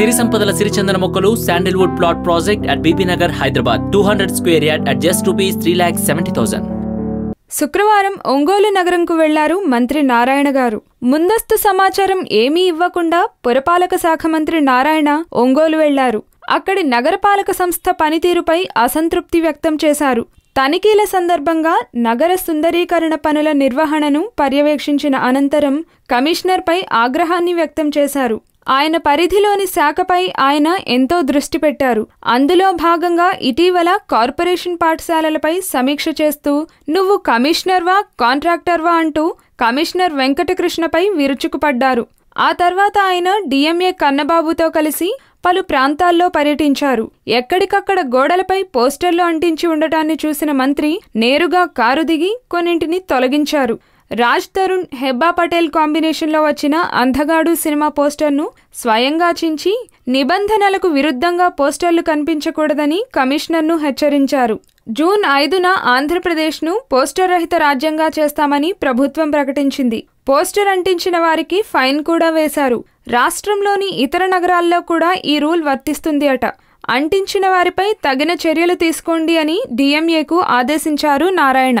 సిరి సంపదల సిరిచందన మొక్కలు sandalwood plot project at Bibinagar Hyderabad two hundred square yard at just rupees three lakh seventy thousand శుక్రవారం ఒంగోలు నగరంకు వెళ్ళారు మంత్రి నారాయణ గారు. ముందస్తు సమాచారం ఏమీ ఇవ్వకుండా పురపాలక శాఖ మంత్రి నారాయణ ఒంగోలు వెళ్ళారు. అక్కడి నగరపాలక సంస్థ పనితీరుపై అసంతృప్తి వ్యక్తం చేశారు. తనిఖీల సందర్భంగా నగర సుందరీకరణ పనుల నిర్వహణను పర్యవేక్షించిన అనంతరం కమిషనర్పై ఆగ్రహాన్ని వ్యక్తం చేశారు. ఆయన పరిధిలోని శాఖపై ఆయన ఎంతో దృష్టి పెట్టారు. అందులో భాగంగా ఇటీవల కార్పొరేషన్ పాఠశాలలపై సమీక్ష చేస్తూ నువ్వు కమిషనర్వా కాంట్రాక్టర్వా? అంటూ కమిషనర్ వెంకటకృష్ణపై విరుచుకుపడ్డారు. ఆ తర్వాత ఆయన డిఎంఏ కన్నబాబుతో కలిసి పలు ప్రాంతాల్లో పర్యటించారు. ఎక్కడికక్కడ గోడలపై పోస్టర్లు అంటించి ఉండటాన్ని చూసిన మంత్రి నేరుగా కారు దిగి కొన్నింటిని తొలగించారు. రాజ్ తరుణ్ హెబ్బా పటేల్ కాంబినేషన్లో వచ్చిన అంధగాడు సినిమా పోస్టర్ను స్వయంగా చించి నిబంధనలకు విరుద్ధంగా పోస్టర్లు కనిపించకూడదని కమిషనర్ను హెచ్చరించారు. జూన్ ఐదున ఆంధ్రప్రదేశ్ను పోస్టర్ రహిత రాజ్యంగా చేస్తామని ప్రభుత్వం ప్రకటించింది. పోస్టర్ అంటించిన వారికి ఫైన్ కూడా వేశారు. రాష్ట్రంలోని ఇతర నగరాల్లో కూడా ఈ రూల్ వర్తిస్తుంది అట. అంటించిన వారిపై తగిన చర్యలు తీసుకోండి అని డిఎంఏకు ఆదేశించారు నారాయణ.